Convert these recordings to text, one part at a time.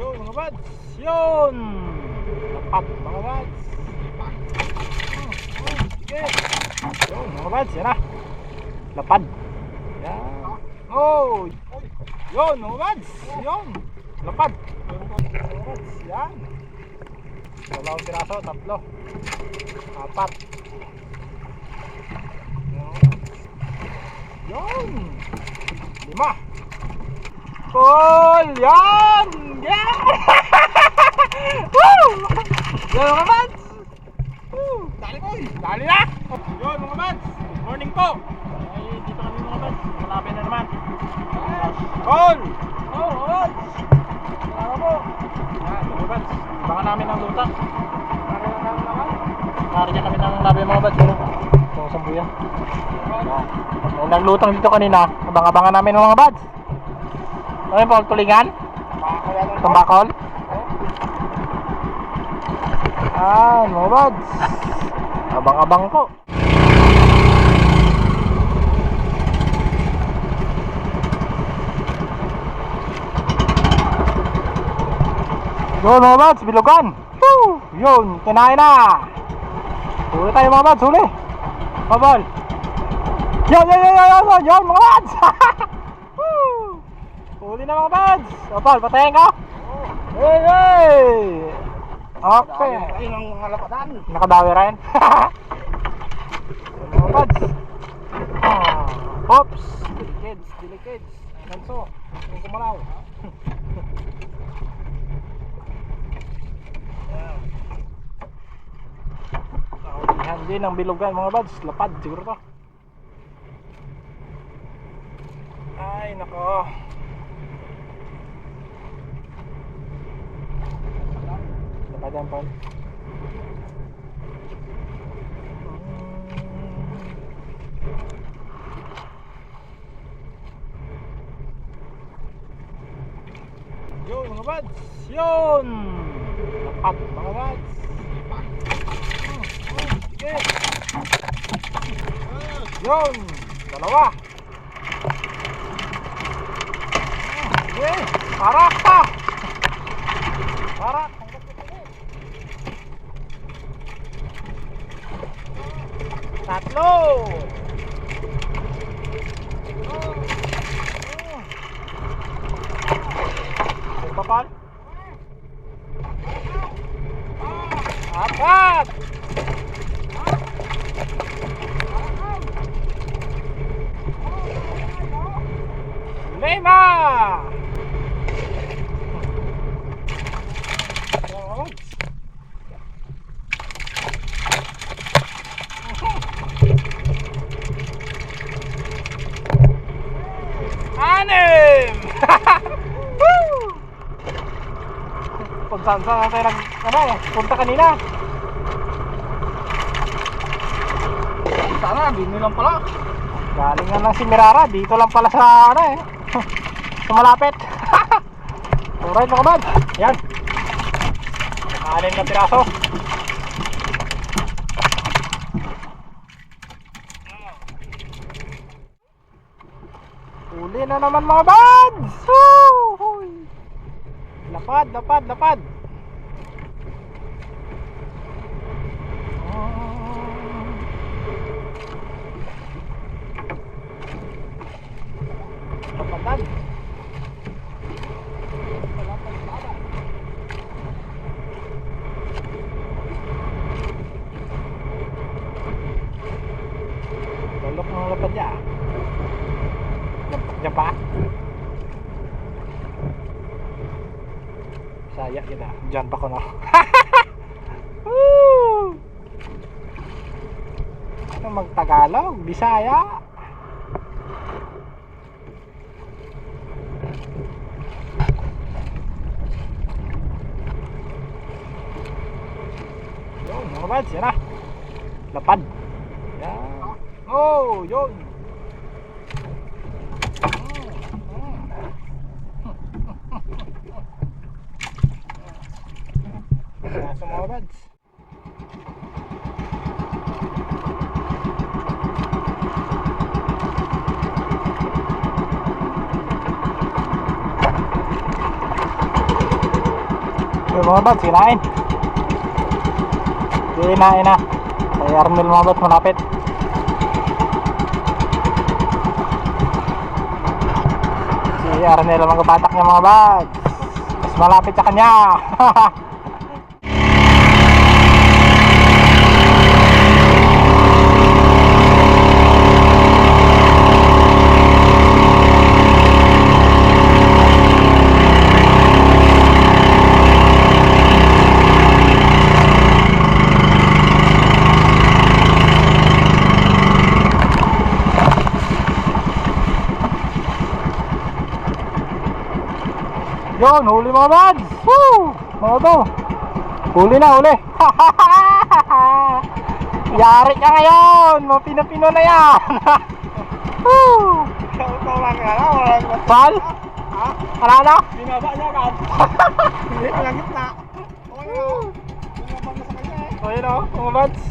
Yun mga bads. Yun. Lapat mga bads. Sige. Yun mga bads. Yan na. Lapad. Yan. Oh. Yun mga bads. Yun. Lapad. Mga bads. Yan. Dalawang piraso. Tatlo. Apat. Yun. Lima. Cool! Yan! Yeah! Woo! Yan mga mads! Woo! Dali ko! Dali na! Yun mga! Good morning po! Ay, dito kami mga mads. Malapit na naman. Cool! Oh, mads! Salamat po! Yan, mga mads. Baka namin ang lutang. Nariyan kami ng labi mga mads. Ano? Itong sambuyan. Naglutang dito kanina. Abang-abangan namin ng mga bads. Ano po, tulingan? Tumbakol? Ah, mga bads. Abang-abang po. Yun mga bads, bilugan. Woo! Yun, kinain na. Huli tayo mga bads, huli. Mabal. Yun, yun, yun, yun, yun, yun, mga bads! Huli na mga bads! O, Paul, patayin ka? Hey, hey! Okay. Ayun ang mga lapadan. Nakadawi rin. mga bads. Ah, Oops! Delicades, delicades. Ganso, yung kumalaw. Kaulihan din ang bilugan mga bads. Lapad siguro to. Ay, nako. Paul. Yun, mga bads. Yun! Lapad, mga bads. Sige. Yun! Dalawa. Sige, parak pa! Parak! Tatlo! Yung papal? Apat! Lima! Oh. Anim! Woo! Kung saan saan tayo nag, ano eh, punta kanina. Sana, din lang pala. Galing nga si Mirara, dito lang pala sa ano eh. sa. Alright mga bad. Yan. Anim na piraso. Uli na naman mga bads! Woo! Lapad, lapad, lapad! Lapadan! Talok ng lapad niya. Lapad niya pa. Saya kita. Diyan pa ko. Woo! Ano magtagalog? Bisaya? Yun, mga bads, yan na. Lapad. Yan. Oh, yun. Nasa mga bads. Arnel mga bads, kinain. Kinain na. Kay Arnel mga bads, malapit. Si Arnel ang mga batak niya mga bads. Mas malapit sa kanya. Yun, huli mga bads. Woo! Mga to. Huli na, huli. Yari ka ngayon. Mapino-pino na yan. Woo! Pal? Ano na? Binaba niya agad. Hindi ko lang gitna. Okay na. Binabang na sa kanya eh. O yun o, mga bads.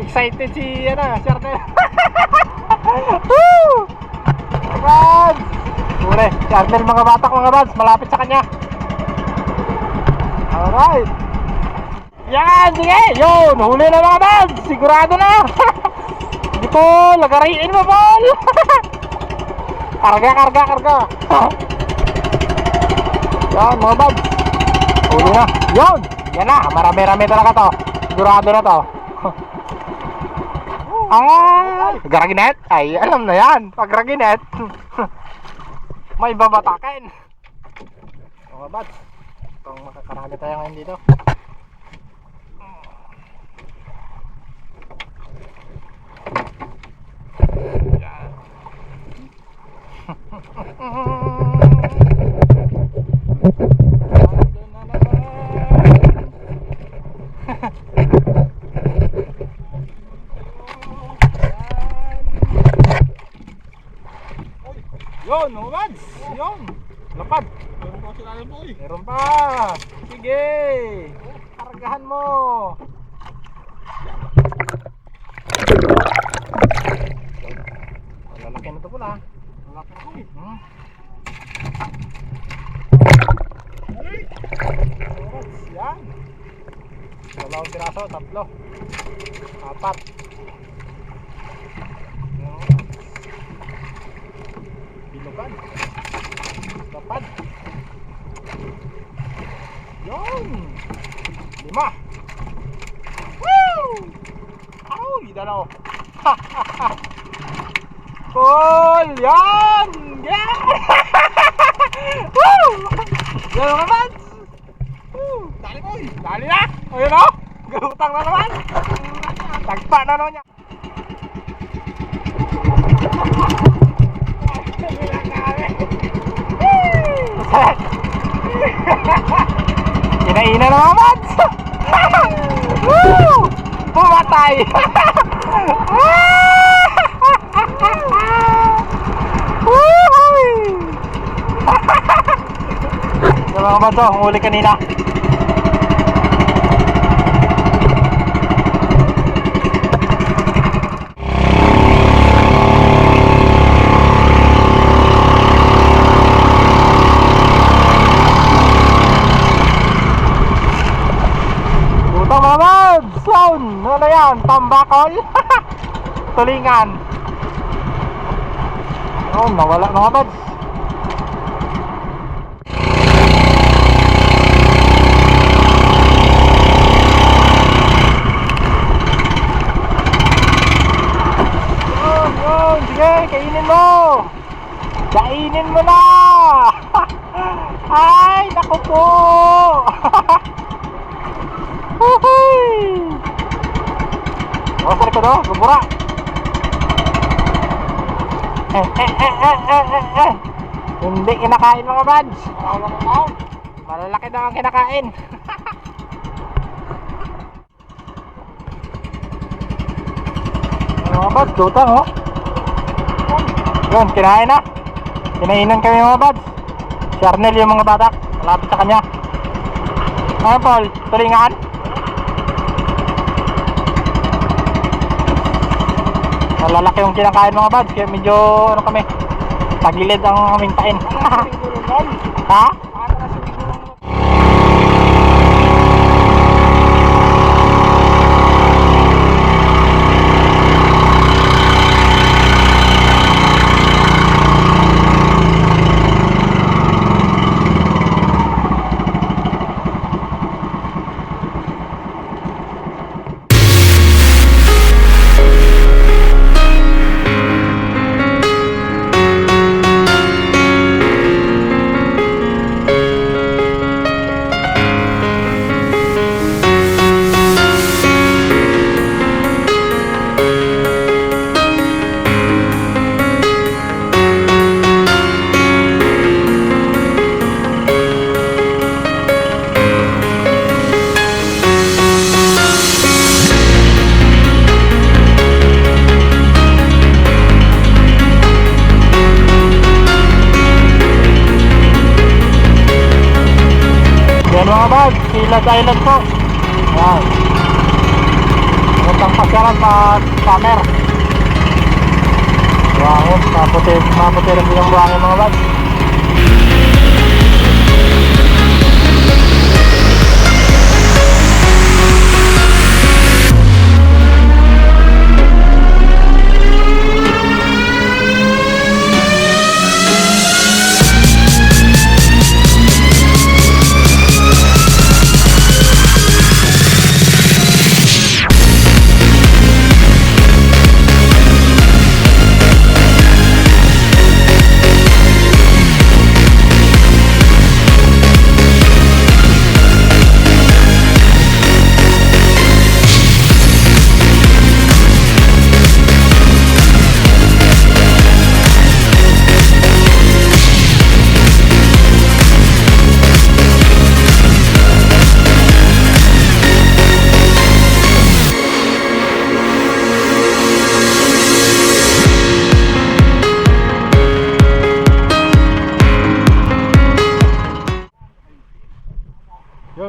Excited si, ano, si Arnel. Woo! Mga bads. Huli, si Arnel mga batak mga bads. Malapit sa kanya. Alright. Yan, sige. Yun, huli na mga bads. Sigurado na. Hindi po, lagariin mo, Paul. karga, karga, karga. Yan, mga bads. Huli na. Yun. Yan na. Marami-rami talaga to. Sigurado na to. Ah, garaginet? Ay, alam na yan. Pag garaginet, may babatakin. Mga bads. Itong makakarami tayo ngayon dito. Yan. Meron pa. Sige. Kargahan mo. Lalaki na ito pula. Malaki na boy. Hmm. Yan. Dalawang piraso, tatlo. Apat. Yan. Binugan. Lapad. Yun. Lima. Woo! Ay, dalaw. Cool! Yan! Yan! Woo! Yan mga bats! Woo! Dali boy. Dali na! Ayun o! Galutang na naman! Tagpa na naman niya! Kinaina na bats! Woo! Pumatay! Yung mga ang huli kanina. Utang mga bads! Sound! Ano yan? Tambakol? Tulingan. Oh, nawala mga bads. Kainin mo. Kainin mo na. Ay, naku po. Huhuy! Oh, sa likod oh, gumura. Eh, eh, eh, eh, eh. Hindi kinakain mga bads. Malalaki na ang kinakain. Mga bads, dutang oh. Yun, kinain na. Kinainan kami mga bads. Si Arnel yung mga batak. Malapit sa kanya. Ano Paul, tulingan? Malalaki yung kinakain mga bads. Kaya medyo ano kami. Tagilid ang aming tain. Ha? Silas Island po. Yan. Magandang pasyaran pa summer. Buhangin, maputi, maputi rin din ang buhangin mga bag.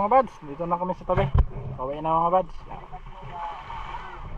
Mga buds, dito na kami sa tabi. Pauwi na mga buds.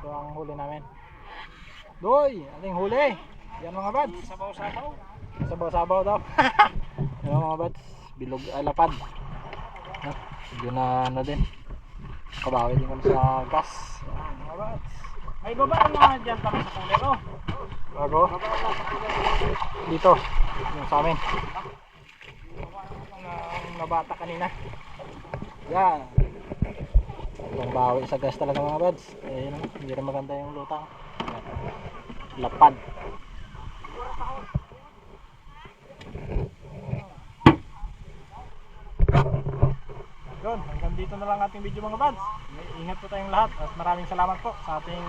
Ito ang huli namin. Doy, ating huli. Yan mga buds. Sabaw-sabaw. Sabaw-sabaw daw. Yan mga buds, bilog ay lapad. Ha, Yun na ano din. Kabawi din kami sa gas. Yan mga buds. May baba na dyan kami sa kulero. Bago. Dito, yung sa amin. Ang nabata kanina. Yan. Ibang bawi sa gas talaga mga buds. Eh, yun, hindi rin maganda yung lutang. Lapad. Yun, hanggang dito na lang ating video mga buds. Ingat po tayong lahat at maraming salamat po sa ating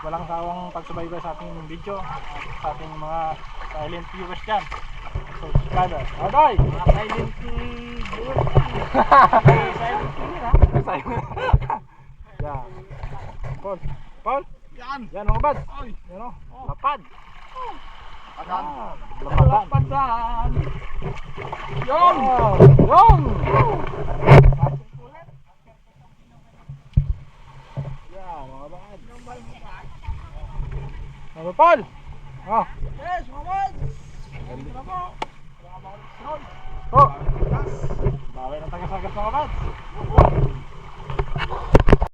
walang sawang pagsubaybay sa ating video at sa ating mga silent viewers dyan. Subscriber. Aday! Mga silent viewers. Yan. Paul. Paul. Yan. Yan mga bad. Yan o. Lapad. Padan. Ah, Lapadan. Padan. Yun. Ah, Yun. Yan mga bad. Ano Paul? Oh. Yes, mga. Ganda na po. Oh. Bawi ng taga-sagas mga bad.